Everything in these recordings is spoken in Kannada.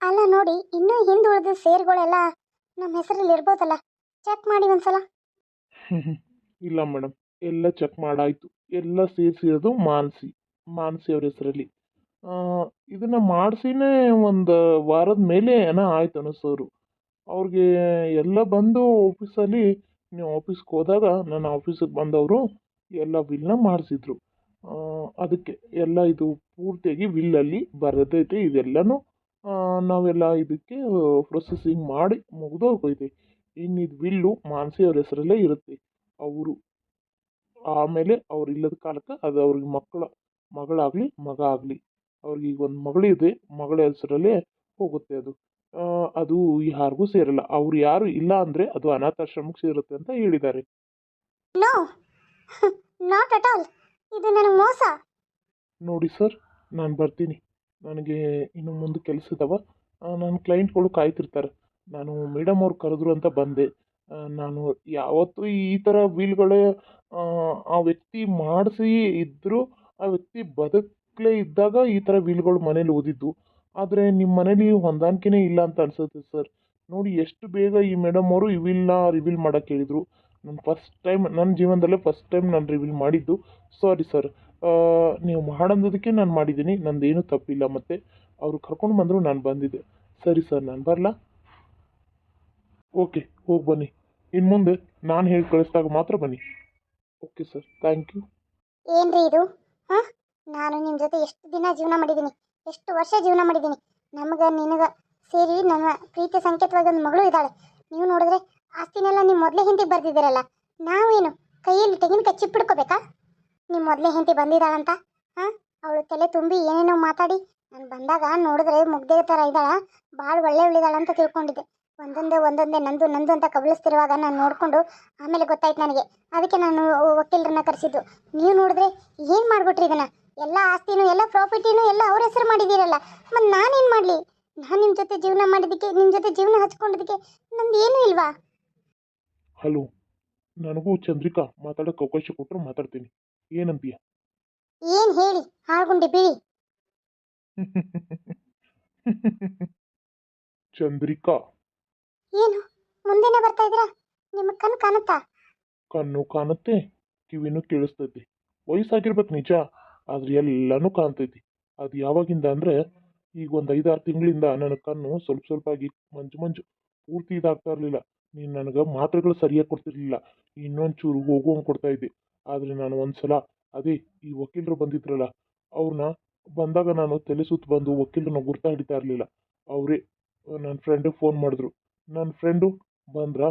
ಅಲ್ಲ ನೋಡಿ, ಇನ್ನೂ ಹಿಂದುಳಿದ ಸೇರ್ಗಳೆಲ್ಲ ನಮ್ಮ ಹೆಸರಲ್ಲಿ ಇರ್ಬೋದಲ್ಲ ಚೆಕ್ ಮಾಡಿ ಒಂದ್ಸಲ. ಇಲ್ಲ ಮೇಡಮ್ ಎಲ್ಲ ಚೆಕ್ ಮಾಡಾಯಿತು. ಎಲ್ಲ ಸೇರಿಸಿರೋದು ಮಾನಸಿ ಮಾನಸಿ ಅವ್ರ ಹೆಸರಲ್ಲಿ. ಇದನ್ನು ಮಾಡಿಸಿನೇ ಒಂದು ವಾರದ ಮೇಲೆ ಏನೋ ಆಯ್ತು ಅನಿಸೋರು. ಅವ್ರಿಗೆ ಎಲ್ಲ ಬಂದು ಆಫೀಸಲ್ಲಿ ನೀವು ಆಫೀಸ್ಗೆ ಹೋದಾಗ ನನ್ನ ಆಫೀಸಿಗೆ ಬಂದವರು ಎಲ್ಲ ಬಿಲ್ನ ಮಾಡಿಸಿದ್ರು. ಅದಕ್ಕೆ ಎಲ್ಲ ಇದು ಪೂರ್ತಿಯಾಗಿ ಬಿಲ್ಲಲ್ಲಿ ಬರೆದೈತೆ, ಇದೆಲ್ಲನೂ ನಾವೆಲ್ಲ ಇದಕ್ಕೆ ಪ್ರೊಸೆಸಿಂಗ್ ಮಾಡಿ ಮುಗಿದೋಗೈತೆ ಇನ್ನು ಇದು ಬಿಲ್ಲು ಮಾನಸಿ ಅವ್ರ ಹೆಸರಲ್ಲೇ ಇರುತ್ತೆ. ಅವರು ಆಮೇಲೆ ಅವ್ರು ಇಲ್ಲದ ಕಾಲಕ್ಕೆ ಅದು ಅವ್ರಿಗೆ ಮಕ್ಕಳ ಮಗಳಾಗಲಿ ಮಗ ಆಗಲಿ. ಅವ್ರಿಗೆ ಈಗ ಒಂದು ಮಗಳಿದೆ ಮಗಳ ಹೆಸರಲ್ಲೇ ಹೋಗುತ್ತೆ ಅದು. ಅದು ಯಾರಿಗೂ ಸೇರಲ್ಲ. ಅವ್ರು ಯಾರು ಇಲ್ಲ ಅಂದರೆ ಅದು ಅನಾಥಾಶ್ರಮಕ್ಕೆ ಸೇರುತ್ತೆ ಅಂತ ಹೇಳಿದ್ದಾರೆ. ನೋ ನಾಟ್ ಅಟ್ ಆಲ್ ಇದು ನನಗೆ ಮೋಸ. ನೋಡಿ ಸರ್ ನಾನು ಬರ್ತೀನಿ. ನನಗೆ ಇನ್ನು ಮುಂದೆ ಕೆಲಸ ಇದಾವ. ನನ್ನ ಕ್ಲೈಂಟ್ಗಳು ಕಾಯ್ತಿರ್ತಾರೆ. ನಾನು ಮೇಡಮ್ ಅವ್ರು ಕರೆದ್ರು ಅಂತ ಬಂದೆ. ನಾನು ಯಾವತ್ತೂ ಈ ಥರ ವೀಲ್ಗಳೇ ಆ, ವ್ಯಕ್ತಿ ಮಾಡಿಸಿ ಇದ್ದರೂ ಆ ವ್ಯಕ್ತಿ ಬದುಕಲೇ ಇದ್ದಾಗ ಈ ಥರ ವೀಲ್ಗಳು ಮನೇಲಿ ಓದಿದ್ದು. ಆದರೆ ನಿಮ್ಮ ಮನೇಲಿ ಹೊಂದಾಣಿಕೆನೇ ಇಲ್ಲ ಅಂತ ಅನ್ಸುತ್ತೆ ಸರ್ ನೋಡಿ ಎಷ್ಟು ಬೇಗ ಈ ಮೇಡಮ್ ಅವರು ಈ ವೀಲ್ನ ರಿವೀಲ್ ಮಾಡೋಕ್ಕೆ ಹೇಳಿದರು. ನಾನು ಫಸ್ಟ್ ಟೈಮ್ ನನ್ನ ಜೀವನದಲ್ಲೇ ಫಸ್ಟ್ ಟೈಮ್ ನಾನು ರಿವೀಲ್ ಮಾಡಿದ್ದು. ಸಾರಿ ಸರ್ ನೀವು ಮಾಡೋದಕ್ಕೆ ನಾನು ಮಾಡಿದ್ದೀನಿ. ನಂದೇನು ತಪ್ಪಿಲ್ಲ ಮತ್ತು ಅವರು ಕರ್ಕೊಂಡು ಬಂದರು ನಾನು ಬಂದಿದ್ದೆ. ಸರಿ ಸರ್, ನಾನು ಬರಲಾ? ಓಕೆ, ಹೋಗಿ ಬನ್ನಿ. ಇನ್ನು ಮುಂದೆ ನಾನು ಹೇಳಿ ಕಳಿಸಿದಾಗ ಮಾತ್ರ ಬನ್ನಿ. Okay sir, thank you. ಏನ್ರಿ ಇದು? ಹಾಂ? ನಾನು ನಿಮ್ಮ ಜೊತೆ ಎಷ್ಟು ದಿನ ಜೀವನ ಮಾಡಿದ್ದೀನಿ? ಎಷ್ಟು ವರ್ಷ ಜೀವನ ಮಾಡಿದ್ದೀನಿ? ನಮಗೆ, ನಿನಗೆ ಸೇರಿ ನನ್ನ ಪ್ರೀತಿ ಸಂಕೇತವಾಗಿ ಒಂದು ಮಗಳು ಇದ್ದಾಳೆ. ನೀವು ನೋಡಿದ್ರೆ ಆಸ್ತಿನೆಲ್ಲ ನೀವು ಮೊದಲೇ ಹಿಂದಿಗೆ ಬರ್ದಿದ್ದೀರಲ್ಲ. ನಾವೇನು ಕೈಯಲ್ಲಿ ತೆಂಗಿನಕಾಯಿ ಚಿಪ್ಪಿಡ್ಕೋಬೇಕಾ? ನಿಮ್ಮ ಮೊದಲೇ ಹೆಂಡತಿ ಬಂದಿದ್ದಾಳಂತ? ಹಾಂ? ಅವಳು ತಲೆ ತುಂಬಿ ಏನೇನೋ ಮಾತಾಡಿ. ನಾನು ಬಂದಾಗ ನೋಡಿದ್ರೆ ಮುಗ್ದೆ ಥರ ಇದ್ದಾಳ. ಭಾಳ ಒಳ್ಳೆ ಉಳಿದಾಳ ಅಂತ ತಿಳ್ಕೊಂಡಿದ್ದೆ. ಒಂದೊಂದೇ ಒಂದೊಂದೇ ನಂದು ನಂದು ಅಂತ ಕಬಳಿಸ್ತಿರುವಾಗ ನಾನು ನೋಡಿಕೊಂಡು ಆಮೇಲೆ ಗೊತ್ತಾಯ್ತು ನನಗೆ. ಅದಕ್ಕೆ ನಾನು ವಕೀಲರನ್ನ ಕರೆಸಿದ್ದು. ನೀವು ನೋಡಿದ್ರೆ ಏನು ಮಾಡ್ಬಿಟ್ರಿ ಇದನ್ನ? ಎಲ್ಲ ಆಸ್ತಿನೂ, ಎಲ್ಲ ಪ್ರಾಪರ್ಟಿನೂ ಎಲ್ಲ ಅವ್ರ ಹೆಸರು ಮಾಡಿದ್ದೀರಲ್ಲ. ಮತ್ತು ನಾನೇನು ಮಾಡಲಿ? ನಾನು ನಿಮ್ಮ ಜೊತೆ ಜೀವನ ಮಾಡಿದ್ದಕ್ಕೆ ನಿಮ್ಮ ಜೊತೆ ಜೀವನ ಹಚ್ಕೊಂಡಿದ್ದಕ್ಕೆ ನಂದು ಏನೂ ಇಲ್ವಾ? ಹಲೋ ನನಗೂ ಚಂದ್ರಿಕಾ ಮಾತಾಡೋಕೆ ಅವಕಾಶ ಕೊಟ್ಟರು ಮಾತಾಡ್ತೀನಿ. ಏನಂತೀಯ? ಏನ್ ಹೇಳಿ? ಹಾಳ್ಗೊಂಡೆ ಬಿಡಿ. ಚಂದ್ರಿಕಾ. ಏನು? ಮುಂದೆನೇ ಬರ್ತಾ ಇದ್ರ ನಿಮ್ಮ ಕಣ್ಣು ಕಾಣುತ್ತಾ? ಕಣ್ಣು ಕಾಣುತ್ತೆ ಕಿವಿನೂ ಕೇಳಿಸ್ತೈತಿ. ವಯಸ್ಸಾಗಿರ್ಬೇಕು ನಿಜ ಆದ್ರೆ ಎಲ್ಲಾನು ಕಾಣ್ತೈತಿ. ಅದು ಯಾವಾಗಿಂದ ಅಂದ್ರೆ ಈಗ ಒಂದು ಐದಾರು ತಿಂಗಳಿಂದ ನನ್ನ ಕಣ್ಣು ಸ್ವಲ್ಪ ಸ್ವಲ್ಪ ಆಗಿ ಮಂಜು ಮಂಜು ಪೂರ್ತಿ ಇದಾಗ್ತಾ ಇರಲಿಲ್ಲ. ನೀನು ನನಗೆ ಮಾತ್ರೆಗಳು ಸರಿಯಾಗಿ ಕೊಡ್ತಿರ್ಲಿಲ್ಲ. ಇನ್ನೊಂದು ಚೂರು ಹೋಗುವಂಗೆ ಕೊಡ್ತಾ ಇದ್ದೆ. ಆದರೆ ನಾನು ಒಂದ್ಸಲ ಅದೇ ಈ ವಕೀಲರು ಬಂದಿದ್ರಲ್ಲ ಅವ್ರನ್ನ ಬಂದಾಗ ನಾನು ತಲೆ ಸುತ್ತು ಬಂದು ವಕೀಲರನ್ನ ಗುರ್ತಾ ಹಿಡಿತಾ ಇರಲಿಲ್ಲ. ಅವರೇ ನನ್ನ ಫ್ರೆಂಡಿಗೆ ಫೋನ್ ಮಾಡಿದ್ರು. ನನ್ನ ಫ್ರೆಂಡು ಬಂದ್ರ?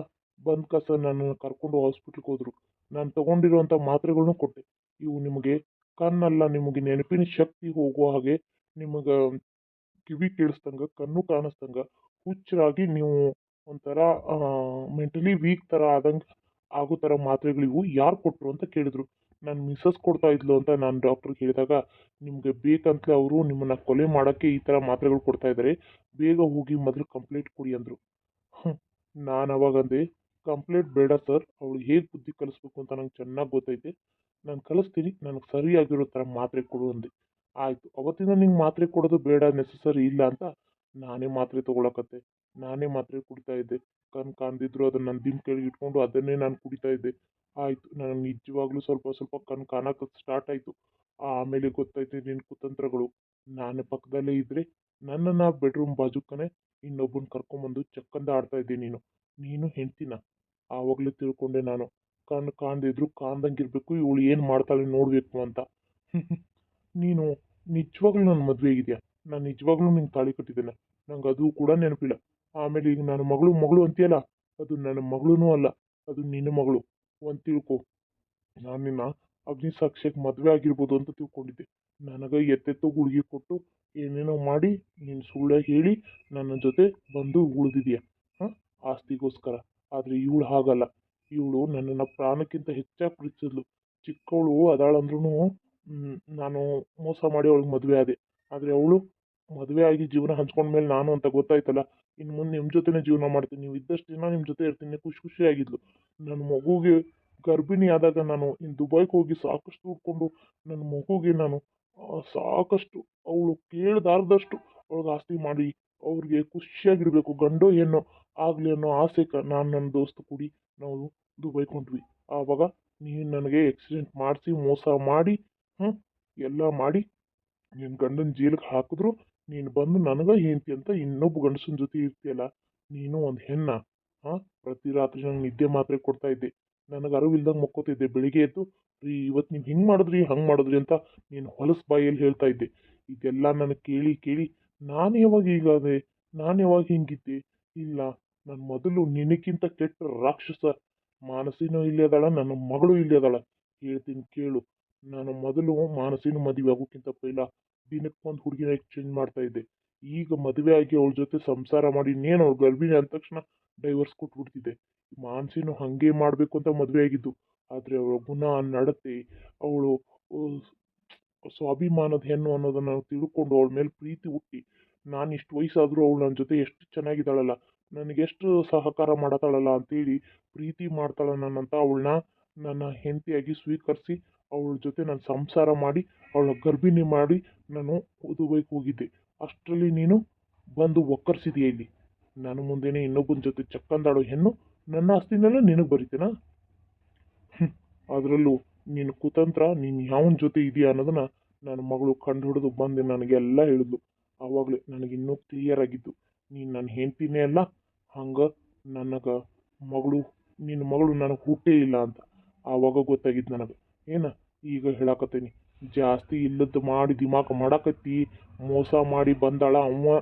ಬಂದ ಕಸ ನನ್ನನ್ನು ಕರ್ಕೊಂಡು ಹಾಸ್ಪಿಟ್ಲಿಗೆ ಹೋದರು. ನಾನು ತೊಗೊಂಡಿರುವಂಥ ಮಾತ್ರೆಗಳನ್ನೂ ಕೊಟ್ಟೆ. ಇವು ನಿಮಗೆ ಕಣ್ಣಲ್ಲ, ನಿಮಗೆ ನೆನಪಿನ ಶಕ್ತಿ ಹೋಗುವ ಹಾಗೆ ನಿಮಗೆ ಕಿವಿ ಕೇಳಿಸ್ದಂಗೆ, ಕಣ್ಣು ಕಾಣಿಸ್ದಂಗೆ ಹುಚ್ಚರಾಗಿ ನೀವು ಒಂಥರ ಮೆಂಟಲಿ ವೀಕ್ ಥರ ಆದಂಗೆ ಆಗೋ ಥರ ಮಾತ್ರೆಗಳಿವು ಯಾರು ಕೊಟ್ಟರು ಅಂತ ಕೇಳಿದ್ರು. ನನ್ನ ಮಿಸ್ಸಸ್ ಕೊಡ್ತಾ ಇದ್ಲು ಅಂತ ನಾನು ಡಾಕ್ಟ್ರಿಗೆ ಕೇಳಿದಾಗ, ನಿಮಗೆ ಬೇಕಂತಲೇ ಅವರು ನಿಮ್ಮನ್ನು ಕೊಲೆ ಮಾಡೋಕ್ಕೆ ಈ ಥರ ಮಾತ್ರೆಗಳು ಕೊಡ್ತಾ ಇದ್ದಾರೆ ಬೇಗ ಹೋಗಿ ಮೊದಲು ಕಂಪ್ಲೇಂಟ್ ಕೊಡಿ ಅಂದರು. ನಾನು ಅವಾಗಂದೆ ಕಂಪ್ಲೇಂಟ್ ಬೇಡ ಸರ್ ಅವಳು ಹೇಗೆ ಬುದ್ಧಿ ಕಲಿಸ್ಬೇಕು ಅಂತ ನಂಗೆ ಚೆನ್ನಾಗಿ ಗೊತ್ತೈತೆ. ನಾನು ಕಲಿಸ್ತೀನಿ, ನನಗೆ ಸರಿಯಾಗಿರೋ ಥರ ಮಾತ್ರೆ ಕೊಡು ಅಂದೆ. ಆಯಿತು, ಅವತ್ತಿಂದ ನಿಂಗೆ ಮಾತ್ರೆ ಕೊಡೋದು ಬೇಡ ನೆಸಸರಿ ಇಲ್ಲ ಅಂತ ನಾನೇ ಮಾತ್ರೆ ತೊಗೊಳಕತ್ತೆ. ನಾನೇ ಮಾತ್ರೆ ಕುಡಿತಾ ಇದ್ದೆ. ಕಣ್ಣು ಕಾಣ್ದಿದ್ರು ಅದನ್ನು ನನ್ನ ದಿನ ಕೆಳಗೆ ಇಟ್ಕೊಂಡು ಅದನ್ನೇ ನಾನು ಕುಡಿತಾ ಇದ್ದೆ. ಆಯಿತು, ನನಗೆ ನಿಜವಾಗ್ಲೂ ಸ್ವಲ್ಪ ಸ್ವಲ್ಪ ಕಣ್ ಕಾಣಕ್ಕೆ ಸ್ಟಾರ್ಟ್ ಆಯಿತು. ಆಮೇಲೆ ಗೊತ್ತಾಯ್ತು ನಿನ್ನ ಕುತಂತ್ರಗಳು. ನಾನು ಪಕ್ಕದಲ್ಲೇ ಇದ್ದರೆ ನನ್ನನ್ನು ಬೆಡ್ರೂಮ್ ಬಾಜುಕ್ಕನೆ ಇನ್ನೊಬ್ಬನ ಕರ್ಕೊಂಬಂದು ಚಕ್ಕಂದ ಆಡ್ತಾ ಇದ್ದೆ ನೀನು. ನೀನು ಹೆಂಡ್ತಿನ? ಆವಾಗಲೇ ತಿಳ್ಕೊಂಡೆ ನಾನು. ಕಣ್ಣು ಕಾಣ್ದಿದ್ರು ಕಾಣ್ದಂಗಿರ್ಬೇಕು, ಇವಳು ಏನು ಮಾಡ್ತಾಳೆ ನೋಡಬೇಕು ಅಂತ. ನೀನು ನಿಜವಾಗ್ಲೂ ನನ್ನ ಮದುವೆ ಆಗಿದೆಯಾ? ನಾನು ನಿಜವಾಗ್ಲೂ ನಿಂಗೆ ತಾಳಿ ಕಟ್ಟಿದ್ದೇನೆ. ನಂಗೆ ಅದು ಕೂಡ ನೆನಪಿಲ್ಲ. ಆಮೇಲೆ ಈಗ ನನ್ನ ಮಗಳು ಮಗಳು ಅಂತೀಯಲ್ಲ, ಅದು ನನ್ನ ಮಗಳೂ ಅಲ್ಲ, ಅದು ನಿನ್ನ ಮಗಳು ಒಂದು ತಿಳ್ಕೊ. ನಾನು ನಿನ್ನ ಅಗ್ನಿ ಸಾಕ್ಷ್ಯಕ್ಕೆ ಮದುವೆ ಆಗಿರ್ಬೋದು ಅಂತ ತಿಳ್ಕೊಂಡಿದ್ದೆ. ನನಗೆ ಎತ್ತೆತ್ತು ಗುಳಿಗೆ ಕೊಟ್ಟು ಏನೇನೋ ಮಾಡಿ ನೀನು ಸುಳ್ಳೆ ಹೇಳಿ ನನ್ನ ಜೊತೆ ಬಂದು ಉಳಿದಿದೆಯಾ? ಹಾಂ? ಆಸ್ತಿಗೋಸ್ಕರ. ಆದರೆ ಇವಳು ಹಾಗಲ್ಲ. ಇವಳು ನನ್ನನ್ನು ಪ್ರಾಣಕ್ಕಿಂತ ಹೆಚ್ಚಾಗಿ ಪ್ರೀತಿಸಿದ್ಲು. ಚಿಕ್ಕವಳು ಅದಾಳಂದ್ರೂ ನಾನು ಮೋಸ ಮಾಡಿ ಅವಳಿಗೆ ಮದುವೆ ಆದೆ. ಆದರೆ ಅವಳು ಮದುವೆ ಆಗಿ ಜೀವನ ಹಂಚ್ಕೊಂಡ್ಮೇಲೆ ನಾನು ಅಂತ ಗೊತ್ತಾಯ್ತಲ್ಲ ಇನ್ನು ಮುಂದೆ ನಿಮ್ಮ ಜೊತೆನೇ ಜೀವನ ಮಾಡ್ತೀನಿ, ನೀವು ಇದ್ದಷ್ಟು ದಿನ ನಿಮ್ಮ ಜೊತೆ ಇರ್ತೀನಿ, ಖುಷಿ ಖುಷಿಯಾಗಿದ್ಲು. ನನ್ನ ಮಗುಗೆ ಗರ್ಭಿಣಿ ಆದಾಗ ನಾನು ಇನ್ನು ದುಬೈಗೆ ಹೋಗಿ ಸಾಕಷ್ಟು ದುಡ್ಕೊಂಡು ನನ್ನ ಮಗುಗೆ ನಾನು ಸಾಕಷ್ಟು ಅವಳು ಕೇಳ್ದಾರ್ದಷ್ಟು ಅವಳಿಗೆ ಆಸ್ತಿ ಮಾಡಿ, ಅವ್ರಿಗೆ ಖುಷಿಯಾಗಿರಬೇಕು, ಗಂಡೋ ಏನೋ ಆಗಲಿ ಅನ್ನೋ ಆಸೆಗೆ ನಾನು ನನ್ನ ದೋಸ್ತ ಕೂಡಿ ನಾವು ದುಬೈಗೆ ಹೊಂಟ್ವಿ. ಆವಾಗ ನೀನು ನನಗೆ ಎಕ್ಸಿಡೆಂಟ್ ಮಾಡಿಸಿ, ಮೋಸ ಮಾಡಿ ಹ್ಞೂ ಎಲ್ಲ ಮಾಡಿ ನಿನ್ನ ಗಂಡನ ಜೈಲಿಗೆ ಹಾಕಿದ್ರು ನೀನು ಬಂದು ನನಗೆ ಹೆಂಡತಿ ಅಂತ ಇನ್ನೊಬ್ಬ ಗಂಡಸನ ಜೊತೆ ಇರ್ತೀಯಲ್ಲ, ನೀನು ಒಂದು ಹೆಣ್ಣ, ಹಾಂ? ಪ್ರತಿ ರಾತ್ರಿ ನಂಗೆ ನಿದ್ದೆ ಮಾತ್ರೆ ಕೊಡ್ತಾ ಇದ್ದೆ. ನನಗೆ ಅರಿವಿಲ್ದಂಗೆ ಮಕ್ಕೋತಿದ್ದೆ. ಬೆಳಿಗ್ಗೆ ಎದ್ದು, ರೀ ಇವತ್ತು ನೀವು ಹಿಂಗೆ ಮಾಡಿದ್ರಿ, ಹಂಗೆ ಮಾಡಿದ್ರಿ ಅಂತ ನೀನು ಹೊಲಸು ಬಾಯಲ್ಲಿ ಹೇಳ್ತಾ ಇದ್ದೆ. ಇದೆಲ್ಲ ನನಗೆ ಕೇಳಿ ಕೇಳಿ ನಾನು ಯಾವಾಗ ಹೀಗಾದೆ ನಾನು ಯಾವಾಗ ಹಿಂಗಿದ್ದೆ? ಇಲ್ಲ ನನ್ನ ಮೊದಲು ನಿನಕ್ಕಿಂತ ಕೆಟ್ಟ ರಾಕ್ಷಸ ಮಾನಸಿನೂ ಇಲ್ಲೇ ಅದಾಳ, ನನ್ನ ಮಗಳು ಇಲ್ಲೇ ಅದಾಳ. ಹೇಳ್ತೀನಿ ಕೇಳು, ನಾನು ಮೊದಲು ಮಾನಸಿನ ಮದುವೆ ಆಗೋಕ್ಕಿಂತ ಪೈಲ ದಿನಕ್ಕೊಂದು ಹುಡುಗಿನ ಎಕ್ಸ್ಚೇಂಜ್ ಮಾಡ್ತಾ ಇದ್ದೆ. ಈಗ ಮದುವೆ ಆಗಿ ಅವಳ ಜೊತೆ ಸಂಸಾರ ಮಾಡಿ ಇನ್ನೇನು ಅವಳು ಗರ್ಭಿಣಿ ಅಂದ ತಕ್ಷಣ ಡೈವರ್ಸ್ ಕೊಟ್ಬಿಡ್ತಿದ್ದೆ. ಮಾನ್ಸಿನೂ ಹಾಗೆ ಮಾಡಬೇಕು ಅಂತ ಮದುವೆ ಆಗಿದ್ದು. ಆದರೆ ಅವಳ ಗುಣ ನಡತೆ, ಅವಳು ಸ್ವಾಭಿಮಾನದ ಹೆಣ್ಣು ಅನ್ನೋದನ್ನು ತಿಳ್ಕೊಂಡು ಅವಳ ಮೇಲೆ ಪ್ರೀತಿ ಹುಟ್ಟಿ, ನಾನು ಇಷ್ಟು ವಯಸ್ಸಾದರೂ ಅವಳು ನನ್ನ ಜೊತೆ ಎಷ್ಟು ಚೆನ್ನಾಗಿದ್ದಾಳಲ್ಲ ನನಗೆಷ್ಟು ಸಹಕಾರ ಮಾಡತಾಳಲ್ಲ ಅಂತೇಳಿ ಪ್ರೀತಿ ಮಾಡ್ತಾಳೆ ನನ್ನಂತ ಅವಳನ್ನ ನನ್ನ ಹೆಂಡತಿಯಾಗಿ ಸ್ವೀಕರಿಸಿ ಅವಳ ಜೊತೆ ನಾನು ಸಂಸಾರ ಮಾಡಿ, ಅವಳ ಗರ್ಭಿಣಿ ಮಾಡಿ ನಾನು ದುಬೈಗೆ ಹೋಗಿದ್ದೆ. ಅಷ್ಟರಲ್ಲಿ ನೀನು ಬಂದು ಒಕ್ಕರ್ಸಿದೆಯಾ ಇಲ್ಲಿ. ನಾನು ಮುಂದೆನೇ ಇನ್ನೊಬ್ಬನ ಜೊತೆ ಚಕ್ಕಂದಾಡೋ ಹೆಣ್ಣು ನನ್ನ ಆಸ್ತಿನೆಲ್ಲ ನಿನಗೆ ಬರಿತೇನಾ? ಅದರಲ್ಲೂ ನಿನ್ನ ಕುತಂತ್ರ, ನೀನು ಯಾವನ ಜೊತೆ ಇದೆಯಾ ಅನ್ನೋದನ್ನ ನನ್ನ ಮಗಳು ಕಂಡು ಹಿಡಿದು ಬಂದು ನನಗೆಲ್ಲ ಹೇಳಿದ್ಲು. ಆವಾಗಲೇ ನನಗಿನ್ನೂ ಕ್ಲಿಯರ್ ಆಗಿದ್ದು, ನೀನು ನನ್ನ ಹೆಂಡ್ತಿನೇ ಅಲ್ಲ, ಹಂಗೆ ನನಗೆ ಮಗಳು, ನಿನ್ನ ಮಗಳು ನನಗೆ ಹುಟ್ಟೇ ಇಲ್ಲ ಅಂತ. ಆವಾಗ ಗೊತ್ತಾಗಿದ್ದು ನನಗೆ. ಏನ? ಈಗ ಹೇಳಕತ್ತೀನಿ. ಜಾಸ್ತಿ ಇಲ್ಲದ್ದು ಮಾಡಿ ದಿಮಾಕ್ ಮಾಡಕತ್ತಿ, ಮೋಸ ಮಾಡಿ ಬಂದಾಳ ಅವ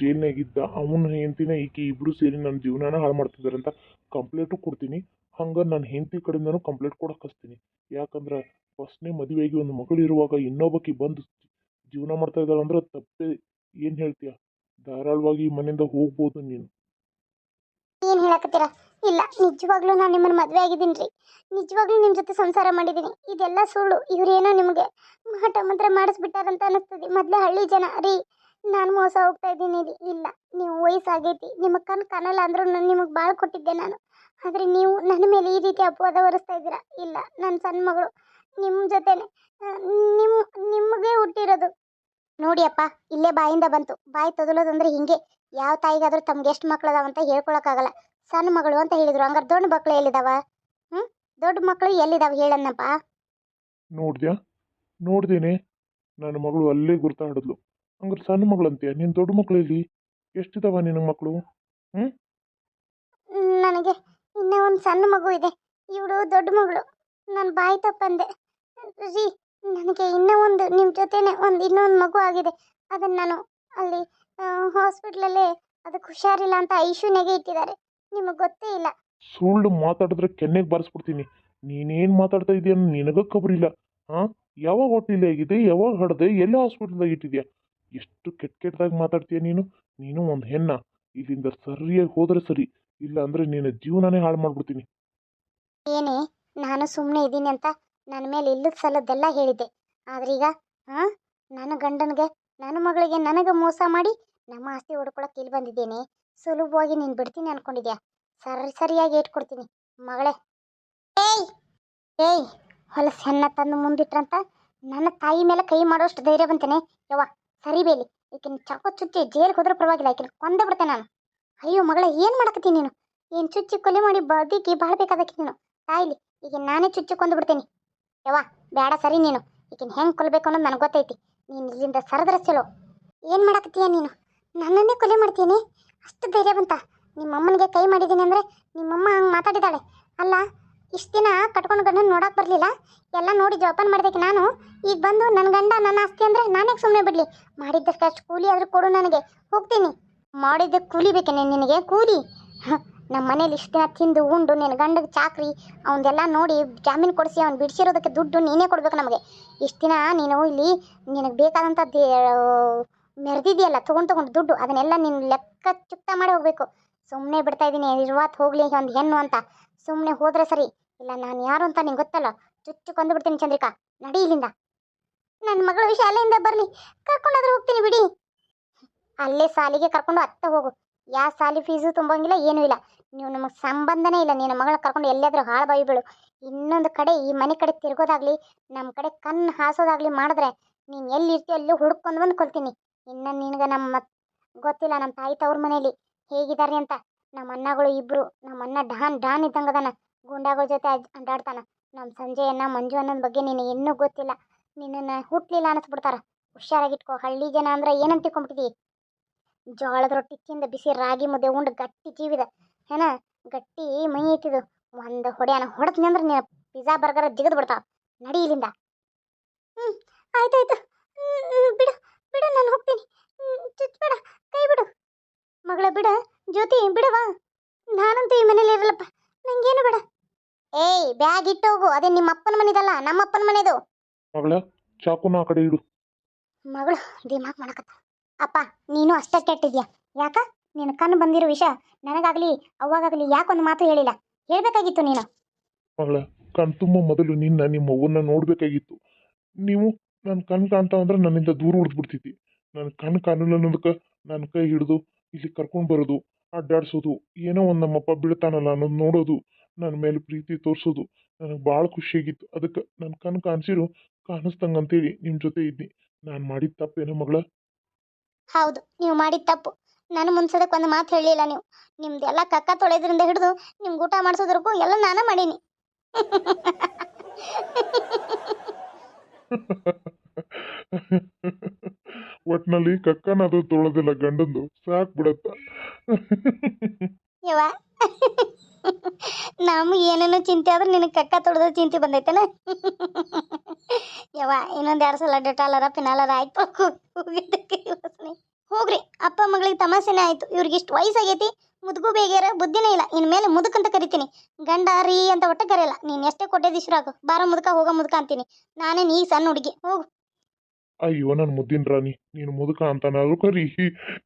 ಜೈಲ್ನಾಗಿದ್ದ ಅವನ ಹೆಂಡತಿನ, ಈಕೆ ಇಬ್ಬರು ಸೇರಿ ನನ್ನ ಜೀವನನ ಹಾಳು ಮಾಡ್ತಿದ್ದಾರೆ ಅಂತ ಕಂಪ್ಲೇಂಟು ಕೊಡ್ತೀನಿ. ಹಂಗೆ ನನ್ನ ಹೆಂಡತಿ ಕಡೆಯಿಂದನೂ ಕಂಪ್ಲೇಂಟ್ ಕೊಡಕ್ಕೆ ಹಚ್ತೀನಿ ಯಾಕಂದ್ರೆ ಫಸ್ಟ್ನೇ ಮದುವೆಯಾಗಿ ಒಂದು ಮಗಳು ಇರುವಾಗ ಇನ್ನೊಬ್ಬಕಿ ಬಂದು ಜೀವನ ಮಾಡ್ತಾ ಇದ್ದಾಳೆ ಅಂದ್ರೆ ತಪ್ಪೇ. ಏನು ಹೇಳ್ತೀಯ? ಧಾರಾಳವಾಗಿ ಮನೆಯಿಂದ ಹೋಗ್ಬೋದು ನೀನು. ಏನು ಹೇಳಕತ್ತೀರ? ಇಲ್ಲ, ನಿಜವಾಗ್ಲೂ ನಾನು ನಿಮ್ಮನ್ನ ಮದುವೆ ಆಗಿದ್ದೀನಿ ರೀ ನಿಜವಾಗ್ಲೂ ನಿಮ್ಮ ಜೊತೆ ಸಂಸಾರ ಮಾಡಿದ್ದೀನಿ ಇದೆಲ್ಲ ಸುಳ್ಳು. ಇವರೇನೋ ನಿಮಗೆ ಮಾಟ ಮಂತ್ರ ಮಾಡಿಸ್ಬಿಟ್ಟಾರಂತ ಅನಿಸ್ತದೆ ಮೊದಲೇ ಹಳ್ಳಿ ಜನ, ರೀ, ನಾನು ಮೋಸ ಹೋಗ್ತಾ ಇದ್ದೀನಿ. ರೀ ಇಲ್ಲ, ನೀವು ವಯಸ್ಸಾಗೈತಿ. ನಿಮಗೆ ಕಣ್ ಕಾಣಲ್ಲ ಅಂದ್ರೂ ನಾನು ನಿಮಗೆ ಭಾಳ ಕೊಟ್ಟಿದ್ದೆ ನಾನು. ಆದರೆ ನೀವು ನನ್ನ ಮೇಲೆ ಈ ರೀತಿ ಅಪವಾದ ಹೊರಿಸ್ತಾ ಇದ್ದೀರಾ? ಇಲ್ಲ ನನ್ನ ಸಣ್ಣ ಮಗಳು ನಿಮ್ಮ ಜೊತೆನೆ. ನಿಮ್ಮ ನಿಮಗೆ ಹುಟ್ಟಿರೋದು. ನೋಡಿಯಪ್ಪ ಇಲ್ಲೇ ಬಾಯಿಂದ ಬಂತು. ಬಾಯಿ ತದಲೋದಂದ್ರೆ ಹಿಂಗೆ. ಯಾವ ತಾಯಿಗಾದ್ರೂ ತಮ್ಗೆ ಎಷ್ಟು ಮಕ್ಳು ಅದಾವ ಅಂತ ಹೇಳ್ಕೊಳಕ್ಕಾಗಲ್ಲ. ಸಣ್ಣ ಮಗಳು ಅಂತ ಹೇಳಿದ್ರು. ಹಂಗಾರೆ ದೊಡ್ಡ ಮಕ್ಕಳು ಎಲ್ಲಿದಾವ? ಹ್ಞೂ ದೊಡ್ಡ ಮಕ್ಕಳು ಎಲ್ಲಿದಾವ ಹೇಳನ್ನಪ್ಪ ನೋಡ್ದ್ಯಾ? ನೋಡ್ದೇನೆ. ನನ್ನ ಮಗಳು ಅಲ್ಲೇ ಗುರ್ತಾಡಿದ್ಲು. ಹಂಗಾರೆ ಸಣ್ಣ ಮಗಳಂತೀಯ ನಿನ್ ದೊಡ್ಡ ಮಕ್ಕಳು ಇಲ್ಲಿ ಎಷ್ಟಿದಾವ ನಿನ್ನ ಮಕ್ಕಳು ನನಗೆ ಇನ್ನೂ ಒಂದು ಸಣ್ಣ ಮಗು ಇದೆ. ಇವಳು ದೊಡ್ಡ ಮಗಳು. ನಾನು ಬಾಯಿ ತಪ್ಪಂದೆ. ರೀ ನನಗೆ ಇನ್ನೂ ಒಂದು ನಿಮ್ಮ ಜೊತೆನೆ ಒಂದು ಇನ್ನೊಂದು ಮಗು ಆಗಿದೆ. ಅದನ್ನು ನಾನು ಅಲ್ಲಿ ಹಾಸ್ಪಿಟ್ಲಲ್ಲೇ ಅದಕ್ಕೆ ಹುಷಾರಿಲ್ಲ ಅಂತ ಐಶುನೆಗೆ ಇಟ್ಟಿದ್ದಾರೆ. ನಿಮಗೆ ಗೊತ್ತೇ ಇಲ್ಲ. ಸುಳ್ಳು ಮಾತಾಡಿದ್ರೆ ಕೆನ್ನೆಗೆ ಬಾರಿಸ್ಬಿಡ್ತೀನಿ. ನೀನೇನು ಮಾತಾಡ್ತಾ ಇದೀಯ ನಿನಗ ಇಲ್ಲ. ಹಾಂ? ಯಾವಾಗ ಹೊಟ್ಟಿಲೆ ಆಗಿದೆ ಯಾವಾಗ ಹಡ್ದೆ ಎಲ್ಲ ಹಾಸ್ಪಿಟ್ಲ್ದಾಗ ಇಟ್ಟಿದ್ಯಾ? ಎಷ್ಟು ಕೆಟ್ಟ ಕೆಟ್ಟದಾಗಿ ಮಾತಾಡ್ತೀಯ ನೀನು? ನೀನು ಒಂದು ಹೆಣ್ಣ. ಇಲ್ಲಿಂದ ಸರಿಯಾಗಿ ಹೋದ್ರೆ ಸರಿ. ಇಲ್ಲ ಅಂದ್ರೆ ನಿನ್ನ ಜೀವನನೇ ಹಾಳು ಮಾಡ್ಬಿಡ್ತೀನಿ. ಏನೇ ನಾನು ಸುಮ್ಮನೆ ಇದ್ದೀನಿ ಅಂತ ನನ್ನ ಮೇಲೆ ಇಲ್ಲದ ಸಲದ್ದೆಲ್ಲ ಹೇಳಿದ್ದೆ. ಆದ್ರೀಗ ಹಾಂ? ನನ್ನ ಗಂಡನಿಗೆ ನನ್ನ ಮಗಳಿಗೆ ನನಗೆ ಮೋಸ ಮಾಡಿ ನಮ್ಮ ಆಸ್ತಿ ಹೊಡ್ಕೊಳಕ್ಕೆ ಇಲ್ಲಿ ಬಂದಿದ್ದೇನೆ. ಸುಲಭವಾಗಿ ನೀನು ಬಿಡ್ತೀನಿ ಅನ್ಕೊಂಡಿದ್ಯಾ? ಸರಿ, ಸರಿಯಾಗಿ ಇಟ್ಕೊಡ್ತೀನಿ ಮಗಳೇ. ಏಯ್! ಏಯ್! ಹೊಲಸು ಹೆಣ್ಣ ತಂದು ಮುಂದಿಟ್ರಂತ? ನನ್ನ ತಾಯಿ ಮೇಲೆ ಕೈ ಮಾಡೋಷ್ಟು ಧೈರ್ಯ ಬಂತೇನೆ. ಯವ್ವ, ಸರಿ ಬೇಲಿ. ಈಕಿನ ಚಾಕು ಚುಚ್ಚಿ ಜೇಲ್ಗೆ ಹೋದ್ರೆ ಪರವಾಗಿಲ್ಲ. ಈಕಿನ ಕೊಂದು ಬಿಡ್ತೇನೆ ನಾನು. ಅಯ್ಯೋ, ಮಗಳೇ, ಏನು ಮಾಡಕತ್ತೀನಿ ನೀನು? ಏನು ಚುಚ್ಚಿ ಕೊಲೆ ಮಾಡಿ ಬದುಕಿ ಬಾಳ್ಬೇಕಾದಕ್ಕೆ ನೀನು? ತಾಯಿಲಿ ಈಗ ನಾನೇ ಚುಚ್ಚಿ ಕೊಂದು ಬಿಡ್ತೇನೆ. ಯವ್ವ ಬೇಡ ಸರಿ ನೀನು. ಈಕಿನ ಹೆಂಗೆ ಕೊಲ್ಬೇಕು ಅನ್ನೋದು ನನಗೆ ಗೊತ್ತೈತಿ. ನೀನು ಇಲ್ಲಿಂದ ಸರದ್ರ ಚಲೋ ಏನು ಮಾಡಕತ್ತೀಯ ನೀನು? ನನ್ನನ್ನೇ ಕೊಲೆ ಮಾಡ್ತೀನಿ ಅಷ್ಟು ಧೈರ್ಯ ಬಂತ. ನಿಮ್ಮ ಅಮ್ಮನಿಗೆ ಕೈ ಮಾಡಿದ್ದೀನಿ ಅಂದರೆ ನಿಮ್ಮಮ್ಮ ಹಂಗೆ ಮಾತಾಡಿದ್ದಾಳೆ ಅಲ್ಲ, ಇಷ್ಟು ದಿನ ಕಟ್ಕೊಂಡು ಗಂಡನ ನೋಡಕ್ಕೆ ಬರಲಿಲ್ಲ? ಎಲ್ಲ ನೋಡಿ ಜೋಪಾನ ಮಾಡ್ದಕ್ಕೆ ನಾನು. ಈಗ ಬಂದು ನನ್ನ ಗಂಡ, ನನ್ನ ಆಸ್ತಿ ಅಂದರೆ ನಾನೇ ಸುಮ್ಮನೆ ಬಿಡಲಿ? ಮಾಡಿದ್ದಷ್ಟು ಅಷ್ಟು ಕೂಲಿ ಆದರೂ ಕೊಡು ನನಗೆ. ಹೋಗ್ತೀನಿ. ಮಾಡಿದ್ದ ಕೂಲಿ ಬೇಕೇನೆ ನಿನಗೆ? ಕೂಲಿ? ನಮ್ಮ ಮನೇಲಿ ಇಷ್ಟು ದಿನ ತಿಂದು, ಉಂಡು ನಿನ್ನ ಗಂಡಗೆ ಚಾಕ್ರಿ ಅವನ್ನೆಲ್ಲ ನೋಡಿ ಜಾಮೀನು ಕೊಡಿಸಿ, ಅವ್ನು ಬಿಡಿಸಿರೋದಕ್ಕೆ ದುಡ್ಡು ನೀನೇ ಕೊಡಬೇಕು ನಮಗೆ. ಇಷ್ಟು ದಿನ ನೀನು ಇಲ್ಲಿ ನಿನಗೆ ಬೇಕಾದಂಥ ಮೆರೆದಿದೆಯಲ್ಲ, ತೊಗೊಂಡು ತೊಗೊಂಡು ದುಡ್ಡು, ಅದನ್ನೆಲ್ಲ ನೀನು ಲೆಕ್ಕ ಚುಕ್ತ ಮಾಡಿ ಹೋಗಬೇಕು. ಸುಮ್ಮನೆ ಬಿಡ್ತಾ ಇದ್ದೀನಿ ಇರುವಾತ್ ಹೋಗಲಿ ಒಂದು ಹೆಣ್ಣು ಅಂತ. ಸುಮ್ಮನೆ ಹೋದ್ರೆ ಸರಿ. ಇಲ್ಲ, ನಾನು ಯಾರು ಅಂತ ನಿಂಗೆ ಗೊತ್ತಲ್ಲ? ಚುಚ್ಚು ಕೊಂದು ಬಿಡ್ತೀನಿ ಚಂದ್ರಿಕಾ. ನಡಿ ಇಲ್ಲಿಂದ. ನನ್ನ ಮಗಳು ಅಲ್ಲಿಂದ ಬರಲಿ. ಕರ್ಕೊಂಡಾದ್ರೂ ಹೋಗ್ತೀನಿ ಬಿಡಿ. ಅಲ್ಲೇ ಸಾಲಿಗೆ ಕರ್ಕೊಂಡು ಅತ್ತ ಹೋಗು. ಯಾವ ಸಾಲಿ ಫೀಸು ತುಂಬಂಗಿಲ್ಲ, ಏನೂ ಇಲ್ಲ. ನೀವು ನಮಗೆ ಸಂಬಂಧನೇ ಇಲ್ಲ. ನಿನ್ನ ಮಗಳ ಕರ್ಕೊಂಡು ಎಲ್ಲಾದರೂ ಹಾಳು ಬಾಯಿ ಬೀಳು. ಇನ್ನೊಂದು ಕಡೆ ಈ ಮನೆ ಕಡೆ ತಿರ್ಗೋದಾಗ್ಲಿ ನಮ್ಮ ಕಡೆ ಕಣ್ಣು ಹಾಸೋದಾಗ್ಲಿ ಮಾಡಿದ್ರೆ, ನೀನು ಎಲ್ಲಿ ಇರ್ತೀಯ ಅಲ್ಲಿ ಹುಡ್ಕೊಂಡು ಬಂದು ಕೊಲ್ತೀನಿ ಇನ್ನು ನಿನಗೆ ನಮ್ಮ ಗೊತ್ತಿಲ್ಲ ನಮ್ಮ ತಾಯಿ ತವ್ರ ಮನೇಲಿ ಹೇಗಿದ್ದಾರೆ ಅಂತ. ನಮ್ಮ ಅಣ್ಣಗಳು ಇಬ್ರು ನಮ್ಮ ಅಣ್ಣ ಡಾನ್ ಡಾನ್ ಇದ್ದಂಗದಾನ ಗುಂಡಾಗಳ ಜೊತೆ ಅಡ್- ಅಡ್ಡಾಡ್ತಾನ. ನಮ್ಮ ಸಂಜೆಯನ್ನ ಮಂಜು ಅನ್ನೋದ್ ಬಗ್ಗೆ ನಿನಗೆ ಇನ್ನೂ ಗೊತ್ತಿಲ್ಲ. ನಿನ್ನನ್ನು ಹುಟ್ಲಿಲ್ಲ ಅನ್ನಿಸ್ಬಿಡ್ತಾರ ಹುಷಾರಾಗಿಟ್ಕೋ. ಹಳ್ಳಿ ಜನ ಅಂದ್ರೆ ಏನಂತ ತಿಳ್ಕೊಂಬಿಟ್ಟಿದಿ? ಜೋಳದ ರೊಟ್ಟಿ ತಿಂದ ಬಿಸಿ ರಾಗಿ ಮುದ್ದೆ ಉಂಡು ಗಟ್ಟಿ ಜೀವಿದ. ಏನ ಗಟ್ಟಿ ಮೈ ಐತಿದು ಒಂದು ಹೊಡೆಯನ ಹೊಡೆದ್ನಿ ಅಂದ್ರೆ ನೀನು ಪಿಜ್ಜಾ ಬರ್ಗರ್ ಜಿಗದ್ ಬಿಡ್ತಾವ. ನಡಿ ಇಲ್ಲಿಂದ. ಹ್ಞೂ ಆಯ್ತಾಯ್ತು. ಬಿಡು ಬಿಡು ನಾನು ಹೋಗ್ತೀನಿ. ಹ್ಮ್, ಚುಚ್ಬೇಡ. ಕೈ ಬಿಡು ಮಗಳ ಬಿಡ ಜ್ಯೋತಿ ಬಿಡವಾ? ನಾನಂತೂ ಈ ಮನೇಲಿ ಇರಲ್ಲಪ್ಪ ನಂಗೇನು ಬಿಡ. ಏಯ್ ಬ್ಯಾಗ್ ಇಟ್ಟು ಹೋಗು ಅದೇ ನಿಮ್ಮ ಅಪ್ಪನ ಮನೆದಲ್ಲ ನಮ್ಮ ಅಪ್ಪನ ಮನೆದು. ಮಗಳ ಚಾಕುನ ಆ ಕಡೆ ಇಡು. ಮಗಳು ದಿಮಾಗ್ ಮಾಡಕತ್ತ ಅಪ್ಪ ನೀನು ಅಷ್ಟೇ ಕೆಟ್ಟಿದ್ಯಾ? ಯಾಕ? ನಿನ್ನ ಕಣ್ಣು ಬಂದಿರೋ ವಿಷಯ ನನಗಾಗ್ಲಿ ಅವಾಗಾಗ್ಲಿ ಯಾಕೊಂದು ಮಾತು ಹೇಳಿಲ್ಲ? ಹೇಳ್ಬೇಕಾಗಿತ್ತು ನೀನು. ಮಗಳ ಕಣ್ ತುಂಬ ಮೊದಲು ನಿನ್ನ ನಿಮ್ಮ ಅವ್ವನ್ನ ನೋಡ್ಬೇಕಾಗಿತ್ತು. ನೀವು ನನ್ನ ಕಣ್ ಕಾಣ್ತಾ ಅಂದ್ರೆ ನನ್ನಿಂದ ದೂರ ಉಳಿದ್ಬಿಡ್ತೈತಿ ನನ್ನ ಕಣ್ ಕಾಣಲ್ಲ ಅನ್ನೋದಕ್ಕೆ ನನ್ನ ಕೈ ಹಿಡಿದು ಇಲ್ಲಿ ಕರ್ಕೊಂಡು ಬರೋದು ಅಡ್ಡಾಡ್ಸೋದು ಏನೋ ಒಂದು ನಮ್ಮಪ್ಪ ಬೀಳ್ತಾನಲ್ಲ ಅನ್ನೋದು ನೋಡೋದು ನನ್ನ ಮೇಲೆ ಪ್ರೀತಿ ತೋರಿಸೋದು ನನಗೆ ಭಾಳ ಖುಷಿಯಾಗಿತ್ತು. ಅದಕ್ಕೆ ನನ್ನ ಕಣ್ ಕಾಣಿಸಿರು ಕಾಣಿಸ್ದಂಗೆ ಅಂತೇಳಿ ನಿಮ್ಮ ಜೊತೆ ಇದ್ನಿ. ನಾನು ಮಾಡಿದ ತಪ್ಪೇನೋ ಮಗಳ? ಹೌದು ನೀವು ಮಾಡಿದ ತಪ್ಪು. ನಾನು ಮುನ್ಸೋದಕ್ಕೆ ಒಂದು ಮಾತು ಹೇಳಿಲ್ಲ ನೀವು. ನಿಮ್ದೆಲ್ಲ ಕಕ್ಕ ತೊಳೆದ್ರಿಂದ ಹಿಡಿದು ನಿಮ್ಗೆ ಊಟ ಮಾಡಿಸೋದ್ರಿಗೂ ಎಲ್ಲ ನಾನೇ ಮಾಡೀನಿ. ಒಟ್ನಲ್ಲಿ ಕಕ್ಕನಾದ್ರೂ ತೊಳೋದಿಲ್ಲ ಗಂಡಂದು. ಸಾಕ್ ಬಿಡತ್ತ ಯವ್ವ. ಚಿಂತೆ ಆದ್ರೆ ನಿನಗೆ ಕಕ್ಕ ತೊಳೆದ ಚಿಂತೆ ಬಂದೈತೆನ? ಯವ್ವ, ಇನ್ನೊಂದು ಎರಡು ಸಲ ಡೆಟಾಲರ, ಪಿನಾಲರ ಆಯ್ತು ಹೋಗ್ರಿ, ಅಪ್ಪ ಮಗಳಿಗೆ ತಮಾಸೆನೆ ಆಯ್ತು. ಇವ್ರಿಗೆ ಇಷ್ಟು ವಯಸ್ಸಾಗೈತಿ, ಮುದುಗು ಬೇಗೇರ ಬುದ್ಧಿನೇ ಇಲ್ಲ. ಇನ್ಮೇಲೆ ಮುದುಕ್ ಅಂತ ಕರಿತೀನಿ. ಗಂಡ ರೀ ಅಂತ ಒಟ್ಟ ಕರೆಯಲ್ಲ. ನೀನು ಎಷ್ಟೇ ಕೊಟ್ಟೆ ಕೊಟ್ಟೇದಿಶ್ರಾಗು ಬಾರ ಮುದುಕ, ಹೋಗ ಮುದುಕ ಅಂತೀನಿ. ನಾನೇ ನೀ ಸಣ್ಣ ಹುಡುಗಿ. ಹೋಗು. ಅಯ್ಯೋ ನನ್ನ ಮುದ್ದಿನ ರಾಣಿ, ನೀನು ಮುದುಕ ಅಂತನಾದ್ರು ಕರಿ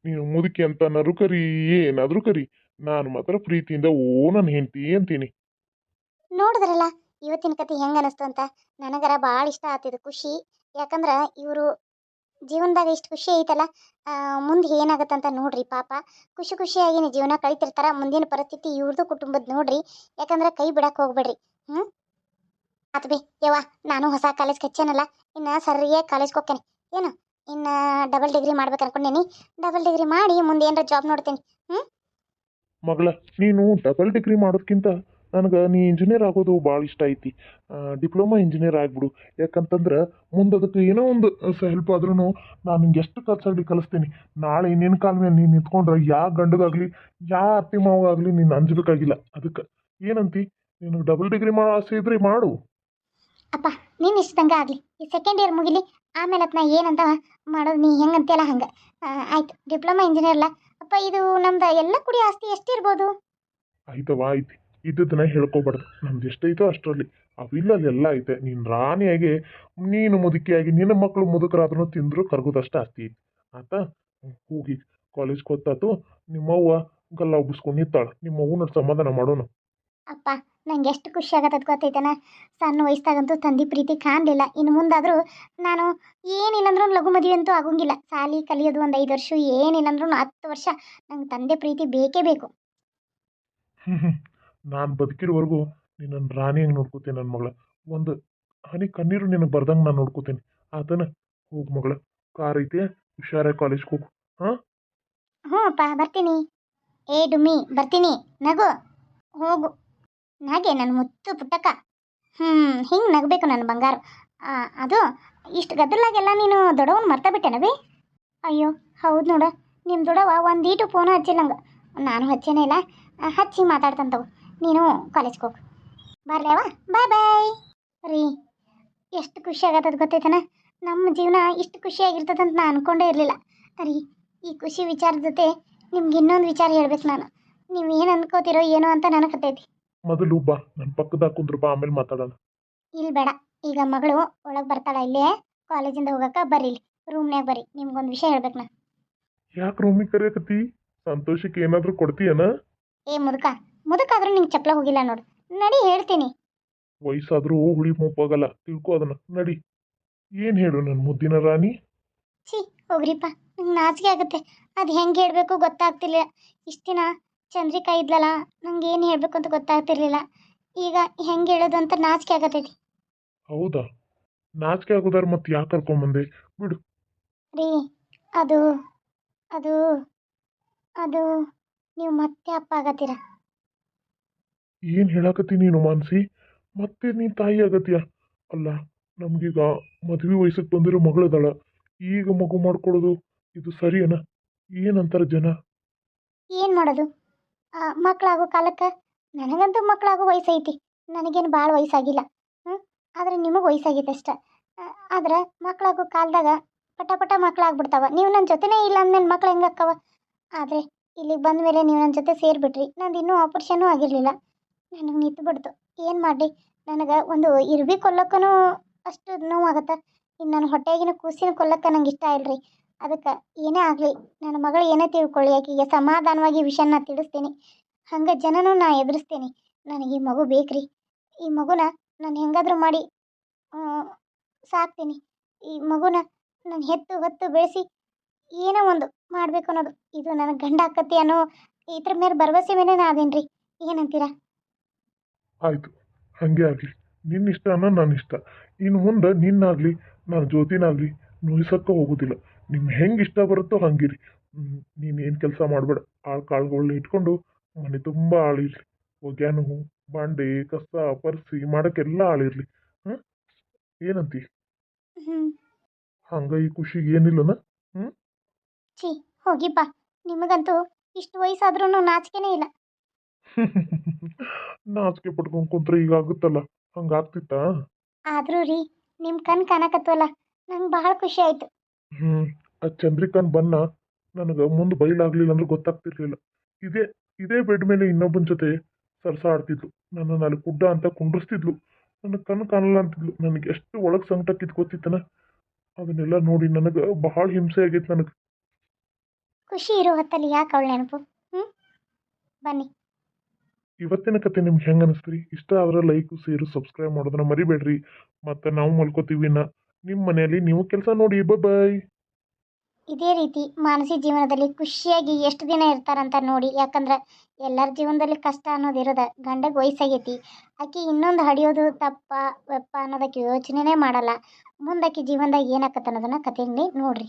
ನೀನು ಮುದುಕಿ ಅಂತನಾದ್ರು ಕರಿ, ಏನಾದರೂ ಕರಿ. ನಾನು ಮಾತ್ರ ಪ್ರೀತಿಯಿಂದ, ಓ ನನ್ನ ಹೆಂಡತಿ ಅಂತೀನಿ. ನೋಡಿದ್ರಲ್ಲ, ಇವತ್ತಿನ ಕತೆ ಹೆಂಗೆ ಅನಿಸ್ತು ಅಂತ? ನನಗರ ಭಾಳ ಇಷ್ಟ ಆತಿದ ಖುಷಿ. ಯಾಕಂದ್ರೆ ಇವರು ಜೀವನದಾಗ ಇಷ್ಟು ಖುಷಿ ಐತಲ್ಲ ಮುಂದೆ ಏನಾಗತ್ತಂತ ನೋಡ್ರಿ ಪಾಪ. ಖುಷಿ ಖುಷಿಯಾಗಿ ಜೀವನ ಕಳಿತಿರ್ತಾರ, ಮುಂದಿನ ಪರಿಸ್ಥಿತಿ ಇವ್ರದ್ದು ಕುಟುಂಬದ ನೋಡ್ರಿ. ಯಾಕಂದ್ರೆ ಕೈ ಬಿಡಕ್ಕೆ ಹೋಗ್ಬೇಡ್ರಿ. ಹ್ಞೂ ಬಿ ಯವ್ವ, ನಾನು ಹೊಸ ಕಾಲೇಜ್ ಹಚ್ಚೇನಲ್ಲ ಇನ್ನು ಸರಿಯಾಗಿ ಕಾಲೇಜ್ಗೆ ಹೋಗ್ತೇನೆ. ಏನು? ಇನ್ನು ಡಬಲ್ ಡಿಗ್ರಿ ಮಾಡ್ಬೇಕು ಅನ್ಕೊಂಡೇನಿ. ಡಬಲ್ ಡಿಗ್ರಿ ಮಾಡಿ ಮುಂದೆ ಏನಾರ ಜಾಬ್ ಹ್ಞೂ ಮಗಳ, ನೀನು ಡಬಲ್ ಡಿಗ್ರಿ ಮಾಡೋದ್ಕಿಂತ ನನಗೆ ನೀ ಇಂಜಿನಿಯರ್ ಆಗೋದು ಭಾಳ ಇಷ್ಟ ಐತಿ. ಡಿಪ್ಲೊಮಾ ಇಂಜಿನಿಯರ್ ಆಗಿಬಿಡು. ಯಾಕಂತಂದ್ರೆ ಮುಂದೆ ಅದಕ್ಕೆ ಏನೋ ಒಂದು ಹೆಲ್ಪ್ ಆದ್ರೂ ನಾನು ನಿಂಗೆ ಎಷ್ಟು ಖರ್ಚಾಗಲಿ ಕಲಿಸ್ತೀನಿ. ನಾಳೆ ನಿನ್ನ ಕಾಲ ಮೇಲೆ ನೀನು ನಿಂತ್ಕೊಂಡ್ರೆ ಯಾವ ಗಂಡಗಾಗಲಿ ಯಾವ ಅತ್ತಿ ಮಾವಾಗಲಿ ನೀನು ಅಂಜಬೇಕಾಗಿಲ್ಲ ಅದಕ್ಕೆ, ಏನಂತಿ? ನೀನು ಡಬಲ್ ಡಿಗ್ರಿ ಮಾಡೋ ಆಸೆ ಇದ್ರೆ ಮಾಡು. ಅಪ್ಪ ನೀನು ಇಷ್ಟದಂಗೆ ಆಗಲಿ. ಈ ಸೆಕೆಂಡ್ ಇಯರ್ ಮುಗಿಲಿ ಆಮೇಲೆ ಅದನ್ನ ಏನಂತ ಮಾಡೋದು ನೀ ಹೆಂಗೆ. ಅಂತೆಲ್ಲ ಹಂಗೆ ಆಯ್ತು ಡಿಪ್ಲೊಮಾ ಇಂಜಿನಿಯರ್ ಅಲ್ಲ. ಅಪ್ಪ ಇದು ನಮ್ದು ಎಲ್ಲ ಕುಡಿ ಆಸ್ತಿ ಎಷ್ಟಿರ್ಬೋದು? ಆಯ್ತವ ಆಯ್ತು. ಇದ್ದದನ್ನ ಹೇಳ್ಕೊಬಾರ್ದು. ನಮ್ದು ಎಷ್ಟೈತೋ ಅಷ್ಟರಲ್ಲಿ. ಅವಿಲ್ಲದೆಲ್ಲ ಐತೆ. ನೀನು ರಾಣಿಯಾಗಿ ನೀನು ಮುದುಕಿಯಾಗಿ ನಿನ್ನ ಮಕ್ಕಳು ಮುದುಕರಾದ್ರೂ ತಿಂದ್ರು ಕರ್ಗೋದಷ್ಟು ಆಸ್ತಿ ಐತಿ. ಆತ ಹೋಗಿ ಕಾಲೇಜ್ಗೆ ಕೊತ್ತಾತು. ನಿಮ್ಮವ್ವ ಗಲ್ಲ ಉಬ್ಬಿಸ್ಕೊಂಡು ನಿಂತಾಳು. ನಿಮ್ಮ ಅವ್ವನ ಸಮಾಧಾನ ಮಾಡೋಣ ಅಪ್ಪ ನಂಗೆ ಎಷ್ಟು ಖುಷಿ ಆಗತ್ತದ ಗೊತ್ತೈತನ? ಸಣ್ಣ ವಯಸ್ಸಾಗಂತೂ ತಂದೆ ಪ್ರೀತಿ ಕಾಣಲಿಲ್ಲ. ಇನ್ನು ಮುಂದಾದರೂ ನಾನು ಏನೇನಂದ್ರೂ ಲಘು ಮದುವೆ ಅಂತೂ ಆಗೋಂಗಿಲ್ಲ. ಸಾಲಿ ಕಲಿಯೋದು ಒಂದು ಐದು ವರ್ಷ ಏನೇನಂದ್ರೂ ಹತ್ತು ವರ್ಷ ನಂಗೆ ತಂದೆ ಪ್ರೀತಿ ಬೇಕೇ ಬೇಕು. ನಾನು ಬದುಕಿರೋವರೆಗೂ ನಿನ್ನನ್ನು ಹಂಗೆ ನೋಡ್ಕೋತೀನಿ ನನ್ನ ಮಗಳ. ಒಂದು ಹನಿ ಕಣ್ಣೀರು ನಿನಗೆ ಬರ್ದಂಗೆ ನಾನು ನೋಡ್ಕೋತೀನಿ. ಆತನ ಹೋಗು ಮಗಳ. ಕಾರ್ ಐತೆ ಹುಷಾರಾಗಿ ಕಾಲೇಜ್ಗೆ ಹೋಗು. ಹ್ಞೂ ಅಪ್ಪ ಬರ್ತೀನಿ. ಏ ಡುಮ್ಮಿ ಬರ್ತೀನಿ. ನಗು ಹೋಗು. ನಾಗೆ ನನ್ನ ಮುತ್ತು ಪುಟ್ಟಕ್ಕ. ಹ್ಞೂ ಹಿಂಗೆ ನಗಬೇಕು ನನ್ನ ಬಂಗಾರ. ಅದು ಇಷ್ಟು ಗದ್ದಲಾಗೆಲ್ಲ ನೀನು ದೊಡವನ್ ಮರ್ತ ಬಿಟ್ಟೆನವೇ ಅಯ್ಯೋ, ಹೌದು ನೋಡ. ನಿಮ್ಮ ದೊಡವ ಒಂದೀಟು ಫೋನು ಹಚ್ಚಿಲ್ಲಂಗೆ ನಾನು ಹಚ್ಚೇನೇ ಇಲ್ಲ. ಹಚ್ಚಿ ಮಾತಾಡ್ತಂತವು. ನೀನು ಕಾಲೇಜ್ಗೆ ಹೋಗು. ಬರ್ಲೇವಾ ಬಾಯ್ ಬಾಯ್ ರೀ, ಎಷ್ಟು ಖುಷಿ ಆಗತ್ತದ ಗೊತ್ತೈತನ? ನಮ್ಮ ಜೀವನ ಇಷ್ಟು ಖುಷಿಯಾಗಿರ್ತದಂತ ನಾನು ಅನ್ಕೊಂಡೇ ಇರಲಿಲ್ಲ. ರೀ, ಈ ಖುಷಿ ವಿಚಾರದ ಜೊತೆ ನಿಮ್ಗೆ ಇನ್ನೊಂದು ವಿಚಾರ ಹೇಳ್ಬೇಕು ನಾನು. ನೀವು ಏನು ಅನ್ಕೋತಿರೋ ಏನೋ ಅಂತ ನನಗೆ ಗೊತ್ತೈತಿ. ಮೊದಲು ಬಾ ನನ್ನ ಪಕ್ಕದಾಗ ಕುಂದ್ರು ಬಾ ಆಮೇಲೆ ಮಾತಾಡೋಣ. ಇಲ್ಲಿ ಬೇಡ ಈಗ ಮಗಳು ಒಳಗೆ ಬರ್ತಾಳ ಇಲ್ಲೇ ಕಾಲೇಜಿಂದ ಹೋಗಕ್ಕ ಬರ್ರಿ ಇಲ್ಲಿ ರೂಮ್ನ್ಯಾಗ ಬರ್ರಿ ನಿಮ್ಗೊಂದು ವಿಷಯ ಹೇಳ್ಬೇಕು ನಾ. ಯಾಕೆ ರೂಮಿಗೆ ಕರೆಯಕತ್ತಿ? ಸಂತೋಷಕ್ಕೆ ಏನಾದರೂ ಕೊಡ್ತೀಯನ? ಏ ಮುದುಕ ಮುದುಕಾದ್ರೂ ನಿಂಗೆ ಚಪ್ಪಲ ಹೋಗಿಲ್ಲ ನೋಡು ನಡಿ ಹೇಳ್ತೀನಿ. ವಯಸ್ಸಾದರೂ ಹುಳಿ ಮುಪ್ಪಾಗಲ್ಲ ತಿಳ್ಕೊ ಅದನ್ನ ನಡಿ. ಏನು ಹೇಳು ನನ್ನ ಮುದ್ದಿನ ರಾಣಿ? ಛೀ ಹೋಗ್ರಿಪ್ಪ ನಂಗೆ ನಾಚಿಕೆ ಆಗುತ್ತೆ ಅದು ಹೆಂಗೆ ಹೇಳಬೇಕು ಗೊತ್ತಾಗ್ತಿಲ್ಲ ಇಷ್ಟು ದಿನ ಚಂದ್ರಿಕಾ ಇದ್ಲಲ್ಲ ನಂಗೆ ಏನು ಹೇಳಬೇಕು ಅಂತ ಗೊತ್ತಾಗ್ತಿರ್ಲಿಲ್ಲ. ಈಗ ಹೆಂಗೆ ಹೇಳೋದು ಅಂತ ನಾಚಿಕೆ ಆಗತೈತಿ. ಹೌದಾ? ನಾಚಿಕೆ ಆಗೋದಾರ ಮತ್ತೆ ಯಾಕೆ ಕರ್ಕೊಂಬಂದೆ ಬಿಡು. ರೀ ಅದು ಅದು ಅದು ನೀವು ಮತ್ತೆ ಅಪ್ಪ ಆಗತ್ತೀರ. ಏನು ಹೇಳಾಕತ್ತಿ ನೀನು ಮಾನಸಿ? ಮತ್ತೆ ನೀನು ತಾಯಿ ಆಗತ್ತೀಯ? ಅಲ್ಲ ನಮ್ಗೀಗ ಮದುವೆ ವಯಸ್ಸಿಗೆ ಬಂದಿರೋ ಮಗಳದಾಳ. ಈಗ ಮಗು ಮಾಡ್ಕೊಳ್ಳೋದು ಇದು ಸರಿಯನ? ಏನಂತಾರೆ ಜನ? ಏನು ಮಾಡೋದು? ಮಕ್ಕಳಾಗೋ ಕಾಲಕ್ಕೆ ನನಗಂತೂ ಮಕ್ಕಳಾಗೋ ವಯಸ್ಸೈತಿ. ನನಗೇನು ಭಾಳ ವಯಸ್ಸಾಗಿಲ್ಲ. ಹ್ಞೂ ಆದರೆ ನಿಮಗೆ ವಯಸ್ಸಾಗಿದೆ ಅಷ್ಟೆ. ಆದ್ರೆ ಮಕ್ಕಳಾಗೋ ಕಾಲದಾಗ ಪಟ ಪಟ ಮಕ್ಕಳಾಗ್ಬಿಡ್ತಾವ ನೀವು ನನ್ನ ಜೊತೆನೇ ಇಲ್ಲ ಅಂದಮೇಲೆ ಮಕ್ಳು ಹೆಂಗೆ ಅಕ್ಕವ ಆದರೆ ಇಲ್ಲಿಗೆ ಬಂದ ಮೇಲೆ ನೀವು ನನ್ನ ಜೊತೆ ಸೇರಿಬಿಟ್ರಿ. ನಂದು ಇನ್ನೂ ಆಪರೇಷನ್ನೂ ಆಗಿರಲಿಲ್ಲ. ನನಗೆ ನಿಂತು ಬಿಡ್ತು ಏನು ಮಾಡಿ ನನಗೆ ಒಂದು ಇರ್ವಿ ಕೊಲ್ಲಕ್ಕೂ ಅಷ್ಟು ನೋವಾಗತ್ತೆ. ಇನ್ನು ನನ್ನ ಹೊಟ್ಟೆಗಿನ ಕೂಸಿನ ಕೊಲ್ಲಕ್ಕೆ ನಂಗೆ ಇಷ್ಟ ಇಲ್ರಿ. ಅದಕ್ಕೆ ಏನೇ ಆಗಲಿ, ನನ್ನ ಮಗಳು ಏನೇ ತಿಳ್ಕೊಳ್ಳಿ, ಆಕೆಗೆ ಸಮಾಧಾನವಾಗಿ ವಿಷಯನ ತಿಳಿಸ್ತೀನಿ. ಹಂಗೆ ಜನನೂ ನಾ ಎದುರಿಸ್ತೀನಿ. ನನಗೆ ಈ ಮಗು ಬೇಕ್ರಿ. ಈ ಮಗುನ ನಾನು ಹೆಂಗಾದ್ರೂ ಮಾಡಿ ಸಾಕ್ತೀನಿ. ಈ ಮಗುನ ನಾನು ಹೆತ್ತು ಹೊತ್ತು ಬೆಳೆಸಿ ಏನೋ ಒಂದು ಮಾಡಬೇಕು ಅನ್ನೋದು. ಇದು ನನ್ನ ಗಂಡ ಆಕತಿ ಅನ್ನೋ ಇದ್ರ ಮೇಲೆ ಭರವಸೆ ಮೇಲೆ ನಾ ಏನಂತೀರಾ? ಆಯಿತು. ಹಾಗೆ ಆಗಲಿ. ನಿನ್ನ ಇಷ್ಟ ಅನ್ನೋ ನನ್ನ ಇಷ್ಟ ಇನ್ನು ಮುಂದೆ ನಿನ್ನಾಗಲಿ, ನಾನು ಜ್ಯೋತಿನಾಗಲಿ ನೋಯ್ಸಕ್ಕೆ ಹೋಗೋದಿಲ್ಲ. ನಿಮ್ಗೆ ಹೆಂಗೆ ಇಷ್ಟ ಬರುತ್ತೋ ಹಂಗಿರಿ. ನೀನು ಏನು ಕೆಲಸ ಮಾಡಬೇಡ. ಆಳು ಕಾಳುಗಳನ್ನ ಇಟ್ಕೊಂಡು ಮನೆ ತುಂಬ ಆಳಿರಲಿ. ಒಗ್ಯಾನು ಬಾಂಡೆ ಕಸ ಪರ್ಸಿ ಮಾಡೋಕ್ಕೆಲ್ಲ ಆಳಿರಲಿ. ಹ್ಞೂ ಏನಂತಿ? ಹ್ಞೂ ಹಂಗ ಈ ಖುಷಿಗೆ ಏನಿಲ್ಲನ? ಛೀ ಬಾ. ನಿಮಗಂತೂ ಇಷ್ಟು ವಯಸ್ಸಾದ್ರೂ ನಾಚಿಕೆನೇ ಇಲ್ಲ. ನಾಚಿಕೆ ಪಟ್ಕೊಂಡು ಕುಂತ್ರೆ ಈಗ ಆಗುತ್ತಲ್ಲ. ಹಂಗಾಗ್ತಿತ್ತಾ ಆದ್ರೂ ರೀ ನಿಮ್ಮ ಕಣ್ ಕಾಣಕತ್ತವಲ್ಲ ನಂಗೆ ಭಾಳ ಖುಷಿ ಆಯಿತು. ಹ್ಞೂ ಆ ಚಂದ್ರಿಕಾನ್ ಬನ್ನ ನನಗೆ ಮುಂದೆ ಬೈಲಾಗ್ಲಿಲ್ಲ ಅಂದ್ರೆ ಗೊತ್ತಾಗ್ತಿರ್ಲಿಲ್ಲ. ಇದೇ ಇದೇ ಬೆಡ್ ಮೇಲೆ ಇನ್ನೊಬ್ಬನ ಜೊತೆ ಸರ್ಸ ಆಡ್ತಿದ್ಲು ನನ್ನನ್ನು ಅಲ್ಲಿ ಗುಡ್ಡ ಅಂತ ಕುಂಡ್ರಿಸ್ತಿದ್ಲು. ನನ್ನ ಕಣ್ಣು ಕಾಣಲ್ಲ ಅಂತಿದ್ಲು. ನನಗೆ ಎಷ್ಟು ಒಳಗೆ ಸಂಕಟ ಕಿತ್ಕೋತಿತ್ತನ ಅದನ್ನೆಲ್ಲ ನೋಡಿ ನನಗೆ ಬಹಳ ಹಿಂಸೆ ಆಗೈತೆ ನನಗೆ. ಖುಷಿ ಇರೋ ಹೊತ್ತಲ್ಲಿ ಯಾಕೆ ಅವಳ ನೆನಪು? ಬನ್ನಿ. ಇವತ್ತಿನ ಕತೆ ನಿಮ್ಗೆ ಹೆಂಗೆ ಅನಿಸ್ತ್ರಿ? ಇಷ್ಟ ಆದ್ರೆ ಲೈಕ್ ಸೇರು ಸಬ್ಸ್ಕ್ರೈಬ್ ಮಾಡೋದನ್ನ ಮರಿಬೇಡ್ರಿ. ಮತ್ತು ನಾವು ಮಲ್ಕೋತೀವಿ ಇನ್ನ. ನಿಮ್ಮ ಮನೆಯಲ್ಲಿ ನೀವು ಕೆಲಸ ನೋಡಿ ಬಾಯ್ ಇದೇ ರೀತಿ ಮಾನಸಿಕ ಜೀವನದಲ್ಲಿ ಖುಷಿಯಾಗಿ ಎಷ್ಟು ದಿನ ಇರ್ತಾರಂತ ನೋಡಿ, ಯಾಕಂದ್ರೆ ಎಲ್ಲರ ಜೀವನದಲ್ಲಿ ಕಷ್ಟ ಅನ್ನೋದು ಇರೋದ, ಗಂಡಗೆ ವಯಸ್ಸಾಗೈತಿ. ಆಕೆ ಇನ್ನೊಂದು ಹಡಿಯೋದು ತಪ್ಪ ವೆಪ್ಪ ಅನ್ನೋದಕ್ಕೆ ಯೋಚನೆನೇ ಮಾಡಲ್ಲ. ಮುಂದಕ್ಕೆ ಜೀವನದಾಗ ಏನಾಕತ್ತೆ ಅನ್ನೋದನ್ನ ಕಥೆಯಲ್ಲಿ ನೋಡ್ರಿ.